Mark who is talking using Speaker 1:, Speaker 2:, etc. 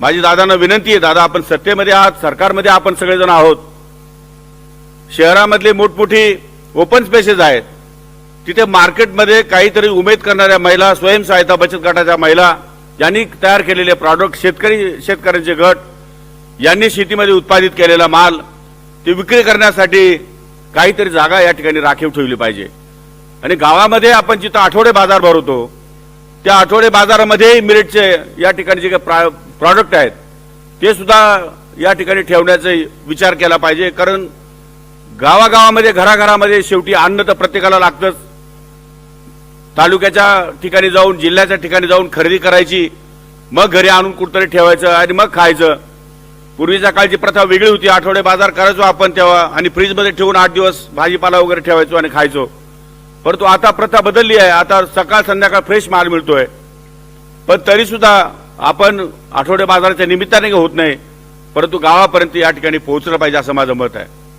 Speaker 1: माझी दादांना विनंती आहे दादा आपण सत्तेमध्ये आहात सरकारमध्ये आपण सगळेजण आहोत. शहरामधली मोठमोठी ओपन स्पेसेस आहेत. तिथे मार्केटमध्ये काहीतरी उमेद करणाऱ्या महिला स्वयंसहायता बचत गटाच्या महिला यांनी तयार केलेले प्रॉडक्ट शेतकरी शेतकऱ्यांचे गट यांनी शेतीमध्ये उत्पादित केलेला माल ते विक्री करण्यासाठी काहीतरी जागा या ठिकाणी राखीव ठेवली पाहिजे. आणि गावामध्ये आपण जिथं आठवडे बाजार भरवतो त्या आठवडे बाजारामध्ये मिरेटचे या ठिकाणी जे काही प्रॉडक्ट आहेत ते सुद्धा या ठिकाणी ठेवण्याचा विचार केला पाहिजे. कारण गावागावामध्ये घराघरामध्ये शेवटी अन्न तर प्रत्येकाला लागतंच. तालुक्याच्या ठिकाणी जाऊन जिल्ह्याच्या ठिकाणी जाऊन खरेदी करायची मग घरी आणून कुठतरी ठेवायचं आणि मग खायचं. पूर्वीच्या काळची प्रथा वेगळी होती. आठवडे बाजार करायचो आपण तेव्हा आणि फ्रीजमध्ये ठेवून आठ दिवस भाजीपाला वगैरे ठेवायचो आणि खायचो. परंतु आता प्रथा बदलली आहे. आता सकाळ संध्याकाळ फ्रेश माल मिळतोय. पण तरी सुद्धा आपण आठवडे बाजाराच्या निमित्ताने होत नाही. परंतु गावापर्यंत या ठिकाणी पोहोचलं पाहिजे असं माझं मत आहे.